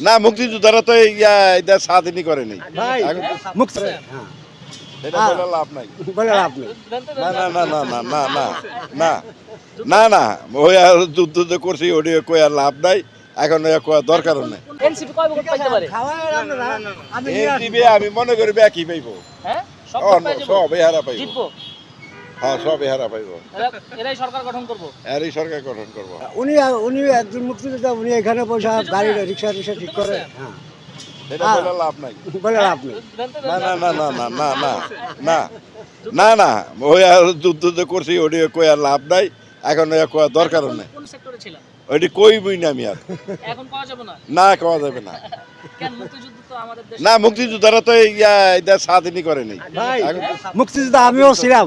না মুক্তিযোদ্ধারা তো ইয়া এটা স্বাধীনই করেনি হ্যাঁ এটা বলে লাভ নাই বলে লাভ নেই না না না না না না না না না না ওই আর যুদ্ধ যে করছি ওটি কই আর লাভ নাই এখন দরকারও নেই এনসিপি কয় ভোট পাইতে পারে আমি মনে করি একই পাইব হ্যাঁ সব এহারা পাইব হ্যাঁ সব এহারা পাইব। এরাই সরকার গঠন করব। এরই সরকার গঠন করব। উনি উনি একজন মুক্তিযোদ্ধা উনি এখানে বসে গাড়ি রিক্সা রিক্সা ঠিক করে হ্যাঁ। এটা বলে লাভ নাই। বলে লাভ নেই। না না না না না না না না না না ওই আর যুদ্ধ যে করছি ওটি কই আর লাভ নাই। এখন ওই কই দরকারও নেই। কোন সেক্টরে ছিলেন? ওইটি কইবই না আমি আর। এখন পাওয়া যাবে না? না খাওয়া যাবে না। মুক্তিযুদ্ধ তো আমাদের দেশে না মুক্তিযোদ্ধারা তো ইয়া এটা স্বাধীনই করেনি মুক্তিযোদ্ধা আমিও ছিলাম।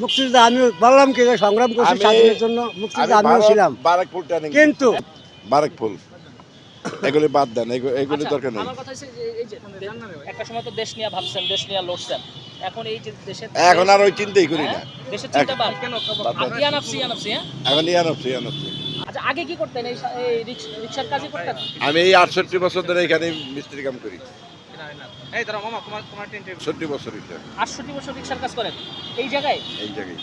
মুক্তিযোদ্ধা আমিও বললাম কি সংগ্রাম করছি স্বাধীনের জন্য আমি আমিও ছিলাম। কিন্তু এগুলি বাদ দেন এগুলি আচ্ছা, দরকার নেই। আমার কথা হচ্ছে যে এই যে একটা সময় তো দেশ নিয়ে ভাবছেন দেশ নিয়ে লড়ছেন। এখন এই যে দেশের এখন আর ওই চিন্তাই করি না। দেশের চিন্তা বাদ। কেন ইয়ানাফসি ইয়ানাফসি হ্যাঁ? এখন ইয়ানছি ইয়ানছি আচ্ছা আগে কি করতেন? এই সা- এই রিক্স- রিক্সার কাজই করতেন? আমি এই আটষট্টি বছর ধরে এখানে মিস্ত্রি কাম করি। এই দাঁড়াও মামা তোমার তোমার টেন্টে আটষট্টি বছর এটা। আটষট্টি বছর রিক্সার কাজ করেন। এই জায়গায়? এই জায়গায়।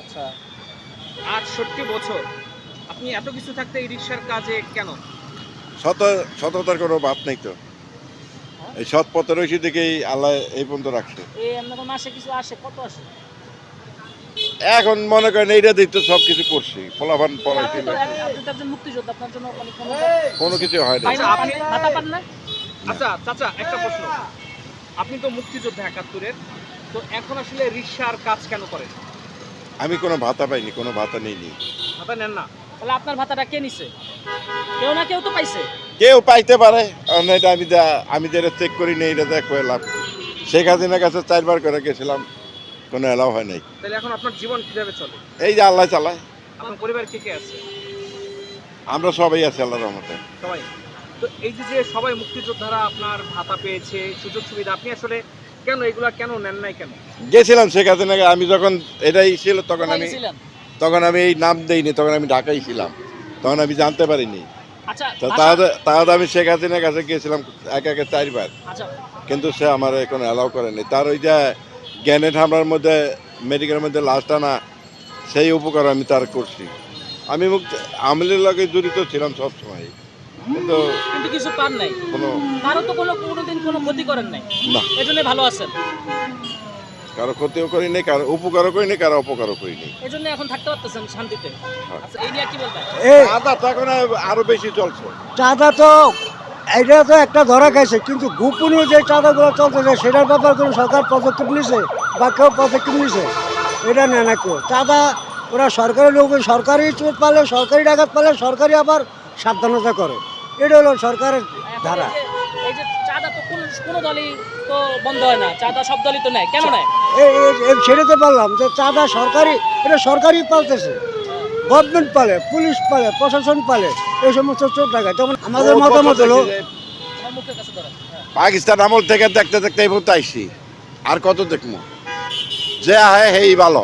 আচ্ছা। আটষট্টি বছর। আপনি এত কিছু থাকতে এই রিক্সার কাজে কেন? শত শততার কোনো বাদ নেই তো। এই সৎ পথে রয়েছে দেখেই আল্লাহ এই পর্যন্ত রাখছে। এই আপনার মাসে কিছু আসে? কত আসে? এখন মনে করেন এইটা দিতে সব কিছু করছি। ফলাফান পড়াইছি আপনি তো এক- আপনি তো একজন মুক্তিযোদ্ধা আপনার জন্য কোনো কোনো কিছু হয় না? আচ্ছা চাচা একটা প্রশ্ন। আপনি তো মুক্তিযোদ্ধা একাত্তরের তো এখন আসলে রিক্সার কাজ কেন করেন? আমি কোনো ভাতা পাইনি কোনো ভাতা নেইনি। ভাতা নেন না। তাহলে আপনার ভাতাটা কে নিছে? কেউ না কেউ তো পাইছে। কেউ পাইতে পারে এটা আমি দা- আমি যেটা চেক করি নেই এটা দেখ লাভ। শেখ হাসিনার কাছে চারবার করে গেছিলাম কোনো এলাও হয় নাই। তাহলে এখন আপনার জীবন কীভাবে চলে? এই যে আল্লাহ চালায়। আপনার পরিবার কে কে আছে? আমরা সবাই আছি আল্লাহর রহমতে। সবাই? তো এই যে যে সবাই মুক্তিযোদ্ধারা আপনার ভাতা পেয়েছে সুযোগ সুবিধা আপনি আসলে কেন এগুলা কেন নেন নাই কেন? গেছিলাম শেখ হাসিনাকে আমি যখন এটাই ছিল তখন আমি তখন আমি এই নাম দেইনি তখন আমি ঢাকাই ছিলাম। তখন আমি জানতে পারিনি। আচ্ছা তো ভাষা- তাহলে আমি শেখ হাসিনার কাছে গিয়েছিলাম এক একে চারবার। আচ্ছা। কিন্তু সে আমার এখন অ্যালাউ করেনি। তার ওই যে গ্যানেট হামলার মধ্যে মেডিকেলের মধ্যে লাশটা না সেই উপকার আমি তার করছি। আমি মুক্ত আমলের লগে জড়িত ছিলাম সব সময় কিন্তু কিন্তু কিছু পান নাই। কোনো কারও তো কোনো কোনোদিন কোনো ক্ষতি করেন নাই। না। এজন্য ভালো আছেন। কারও ক্ষতিও করিনি কারও উপকারও করিনি কারও অপকারও করিনি। এজন্য এখন থাকতে পারতেছেন শান্তিতে। হ্যাঁ। আচ্ছা এই নিয়ে কি বলবেন? এই আদা তো এখন আরও বেশি চলছে। চাঁদা তো এটা তো একটা ধরা খাইছে কিন্তু গোপনীয় যে চাঁদাগুলো চলতেছে সেটার ব্যাপারে কোনো সরকার পদক্ষেপ নিছে বা কেউ পদক্ষেপ নিছে এটা নেয় না কেউ। চাঁদা ওরা সরকারি লোক সরকারি চোট পালে সরকারি ডাকাত পালে সরকারি আবার সাবধানতা করে। এটা হলো সরকারের ধারা। এই যে- চাঁদা তো কোন কোনো দলই তো বন্ধ হয় না চাঁদা সব দলই তো নেয় কেন নেয়? এই এই- এই বললাম যে চাঁদা সরকারি এটা সরকারি পালতেছে। গভর্নমেন্ট পালে পুলিশ পালে প্রশাসন পালে এই সমস্ত চোট ডাকাত যেমন আমাদের মতামত হলো হ্যাঁ। পাকিস্তান আমল থেকে দেখতে দেখতে এই পর্যন্ত আইসি। আর কত দেখব যে আহে হেই ভালো।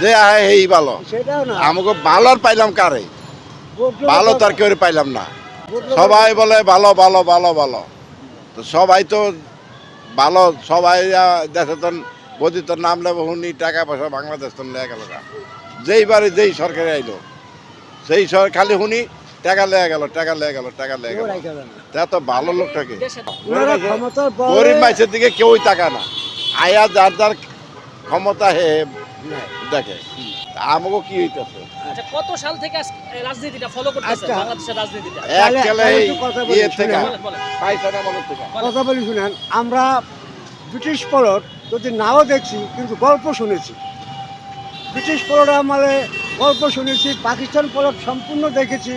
যে আহে হেই ভালো। সেটাও না। আমাকে ভালো আর পাইলাম কারে? ভালো তার কেউ পাইলাম না। সবাই বলে ভালো ভালো ভালো ভালো। তো সবাই তো ভালো সবাই দেশে তো বদি তোর নাম নেব শুনি টাকা পয়সা বাংলাদেশ তো লেগে গেল যেইবারে যেই সরকারে আইলো সেই সর খালি শুনি টাকা লেগে গেল টাকা লেগে গেল টাকা লেগে গেল। তা তো ভালো লোকটাকে। গরিব মানুষের দিকে কেউই টাকা না। আয়া যার যার ক্ষমতা হে দেখে। আমাকে কি হইতেছে? আচ্ছা কত সাল থেকে রাজনীতিটা ফলো করতেছেন আচ্ছা। বাংলাদেশের রাজনীতিটা? ইয়ে থেকে কথা বলি শুনেন। আমরা ব্রিটিশ পলট যদি নাও দেখছি কিন্তু গল্প শুনেছি। ব্রিটিশ পলট আমলে গল্প শুনেছি পাকিস্তান পলট সম্পূর্ণ দেখেছি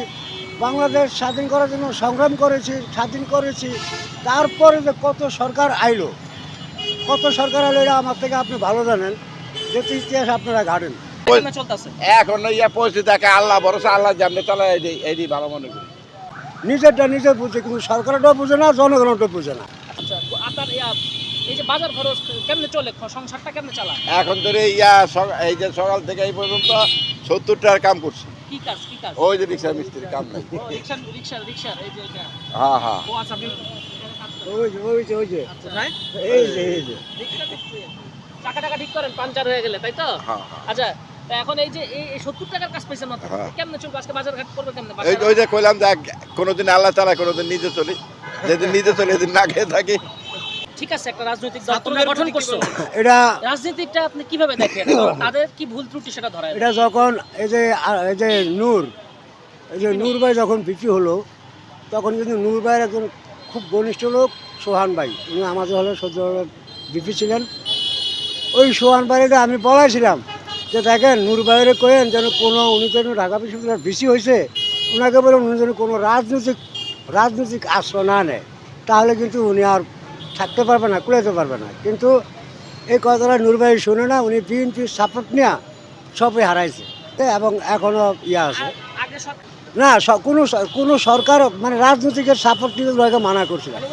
বাংলাদেশ স্বাধীন করার জন্য সংগ্রাম করেছি স্বাধীন করেছি তারপরে যে কত সরকার আইলো। কত সরকার আইলো এটা আমার থেকে আপনি ভালো জানেন। যেহেতু ইতিহাস আপনারা ঘাটেন। এখন ইয়া পরিস্থিতি দেখে আল্লাহ ভরসা আল্লাহ জানলে তাহলে এই ভালো মনে করি। নিজেরটা নিজে বুঝে কিন্তু সরকারটাও বুঝে না জনগণটাও বুঝে না। আচ্ছা আপনার এই যে বাজার খরচ কেমনে চলে? সংসারটা কেমনে চালায়? এখন ধরে ইয়া এই যে সকাল থেকে এই পর্যন্ত সত্তর টাকার কাম করছি। কি কাজ কি কাজ? ওই যে রিক্সা মিস্ত্রি কাম নাই। হ্যাঁ হ্যাঁ। আচ্ছা ওই যে ওই যে ওই যে। এই যে এই যে। রিক্সা টাকা ঠিক করেন পাঞ্চার হয়ে গেলে তাই তো? হ্যাঁ হ্যাঁ। আচ্ছা এখন এই যে এই সত্তর টাকার কাজ মাত্র হ্যাঁ। কেমনে চলবে? আজকে বাজার ঘাট করবে কেমনে? ওই ওই যে কইলাম যে কোনোদিন আল্লাহ তালা কোনোদিন নিজে চলি। যেদিন নিজে চলি এদিন না খেয়ে থাকি। ঠিক আছে একটা রাজনৈতিক দল তোমরা গঠন করছ। এটা রাজনীতিটা আপনি কীভাবে দেখেন? তাদের কি ভুল ত্রুটি সেটা এটা যখন এই যে এই যে নূর এই যে নূর ভাই যখন বিক্রি হলো তখন কিন্তু নূর ভাইয়ের একজন খুব ঘনিষ্ঠ লোক সোহান ভাই। উনি আমাদের হলে সদ্য বিপি ছিলেন। ওই সোহান বাড়িতে আমি বলাইছিলাম যে দেখেন নূর ভাইয়ের কয়েন যেন কোনো উনি যেন ঢাকা বিশ্ববিদ্যালয় বেশি হয়েছে ওনাকে বলেন উনি যেন কোনো রাজনৈতিক রাজনৈতিক আশ্রয় না নেয় তাহলে কিন্তু উনি আর থাকতে পারবে না কুলাইতে পারবে না। কিন্তু এই কথাটা নূর ভাই শুনে না উনি বিএনপির সাপোর্ট নিয়ে সবই হারাইছে। এবং এখনও ইয়ে আছে। না কোনো কোনো সরকার মানে রাজনৈতিকের সাপোর্ট নিয়ে মানা করছিল মানে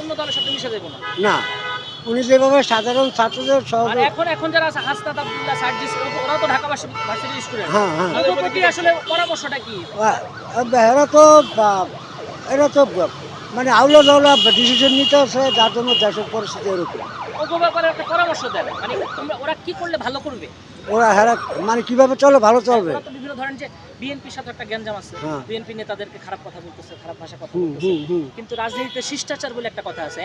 না। উনি যেভাবে সাধারণ ছাত্রদের সহযোগ এখন এখন যারা হাসনাত আব্দুল্লাহ সার্জিস ওরা তো ঢাকা ভার্সিটির স্টুডেন্ট হ্যাঁ হ্যাঁ। প্রতি আসলে পরামর্শটা কি? এরা তো এরা তো মানে আউলা দাউলা ডিসিশন নিতে আছে যার জন্য দেশের পরিস্থিতি এরকম। একটা পরামর্শ দেন। মানে ওরা কি করলে ভালো করবে? ওরা হেরা মানে কীভাবে চলে ভালো চলবে। বিভিন্ন ধরেন যে বিএনপির সাথে একটা গ্যাঞ্জাম আছে। হ্যাঁ। বিএনপি নেতাদেরকে খারাপ কথা বলতেছে খারাপ ভাষা কথা বলতেছে। কিন্তু রাজনীতিতে শিষ্টাচার বলে একটা কথা আছে।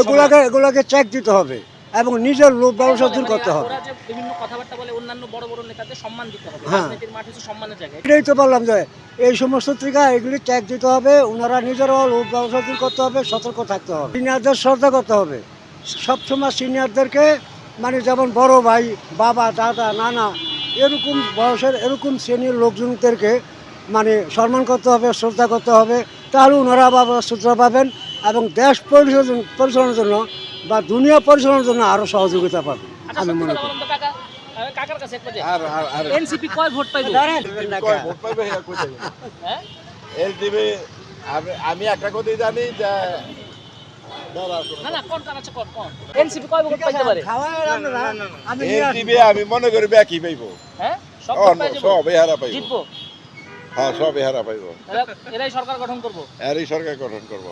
এগুলাকে এগুলাকে চেক দিতে হবে এবং নিজের লোভ ব্যবসা দূর মানে করতে হবে। বিভিন্ন কথাবার্তা বলে অন্যান্য বড় বড় নেতাদের সম্মান দিতে হবে। হ্যাঁ। রাজনীতির মাঠ হচ্ছে সম্মানের জায়গা। এটাই তো বললাম যে এই সমস্ত ত্রিকা এগুলি ট্যাগ দিতে হবে। ওনারা নিজেরাও লোক ব্যবসা দূর করতে হবে সতর্ক থাকতে হবে। সিনিয়রদের শ্রদ্ধা করতে হবে। সবসময় সিনিয়রদেরকে মানে যেমন বড় ভাই বাবা দাদা নানা এরকম বয়সের এরকম শ্রেণির লোকজনদেরকে মানে সম্মান করতে হবে শ্রদ্ধা করতে হবে তাহলে ওনারা বাবা শ্রদ্ধা পাবেন এবং দেশ পরিচালন পরিচালনার জন্য বা দুনিয়া পরিচালনার জন্য আরও সহযোগিতা পাবেন। আচ্ছা আমি মনে কথা করি কাকার কাছে এনসিপি কয় ভোট পাইবে? ভোট পাইবে হ্যাঁ, আমি একটা কথাই জানি যে আমি মনে করি ব্যাকি পাইব। হ্যাঁ? সব এহারা পাইব। হ্যাঁ সব এহারা পাইব। এরা- এরাই সরকার গঠন করব? এরাই সরকার গঠন করব